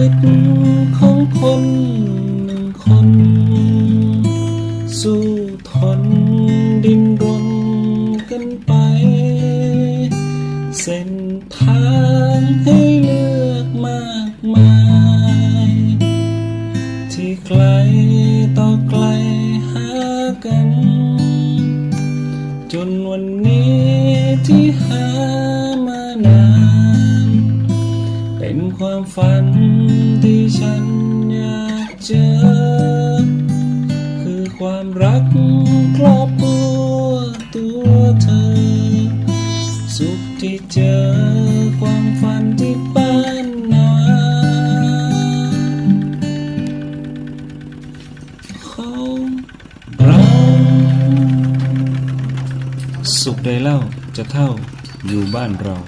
ชีิตของคนหนึ่งคน สู้ทนดินรนกันไป เส้นทางให้เลือกมากมาย ที่ไกลต่อไกลหากัน จนวันนี้ที่หามานาน ความฝันที่ฉันอยากเจอ คือความรักครอบครัวตัวเธอ สุขที่เจอความฝันที่บ้นนาของเราสุขใดเล่าจะเท่าอยู่บ้านเรา